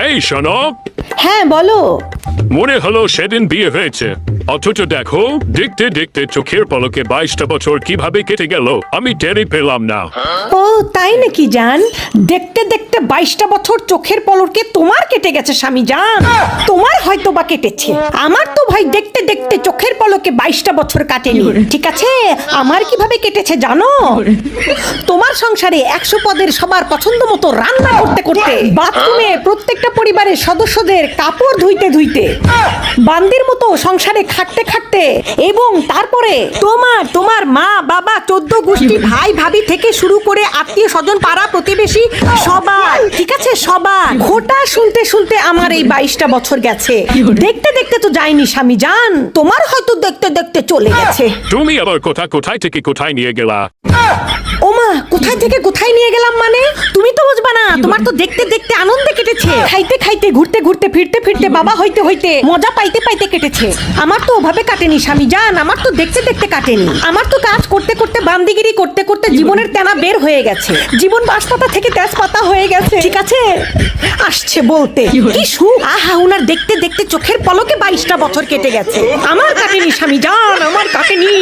এই শোনো। হ্যাঁ বলো। মনে হলো সেদিন বিয়ে হয়েছে। অথচ দেখো দেখতে দেখতে চোখের পলকে বাইশটা বছর কীভাবে কেটে গেল আমি টেরে পেলাম না। ও তাই নাকি জান? দেখতে দেখতে বাইশটা বছর চোখের পলকে তোমার কেটে গেছে স্বামী জান। তোমার হয়তো বা কেটেছে। আমার তো ভাই দেখতে দেখতে চোখের পলকে বাইশটা বছর কাটেনি। ঠিক আছে? আমার কীভাবে কেটেছে জানো? তোমার সংসারে একশো পদের সবার পছন্দ মতো রান্না করতে করতে বাথরুমে প্রত্যেকটা পরিবারের সদস্যদের কাপড় ধুইতে ধুইতে বান্দির মতো সংসারে খাটতে খাটতে এবং তারপরে তোমার তোমার মা বাবা চোদ্দ গোষ্ঠী ভাই ভাবি থেকে শুরু করে আত্মীয় স্বজন পাড়া প্রতিবেশী সবার ঠিক আছে? সবার। ঘোটা শুনতে শুনতে আমার এই বাইশটা বছর গেছে। দেখতে দেখতে তো যায়নি স্বামী জান। তোমার হয়তো দেখতে দেখতে চলে গেছে। তুমি আবার কোথা কোথায় থেকে কোথায় নিয়ে গেলা? ওমা কোথায় থেকে কোথায় নিয়ে গেলাম মানে? তুমি তো বুঝবা না। তোমার তো দেখতে দেখতে আনন্দে কেটেছে খাইতে খাইতে ঘুরতে ঘুরতে ফিরতে ফিরতে বাবা হইতে হইতে মজা পাইতে পাইতে কেটেছে। আমার তো ওভাবে কাটেনি স্বামী জান আমার তো দেখতে দেখতে কাটেনি। আমার তো কাজ করতে করতে বান্দিগিরি করতে করতে জীবনের তেনা বের হয়ে গেছে। জীবন বাঁশপাতা থেকে তেজপাতা হয়ে গেছে। ঠিক আছে? আসছে বলতে। কি সুখ? আহা উনার দেখতে দেখতে চোখের পলকে বাইশটা বছর কেটে গেছে। আমার কাটেনি স্বামী জান আমার কাটেনি।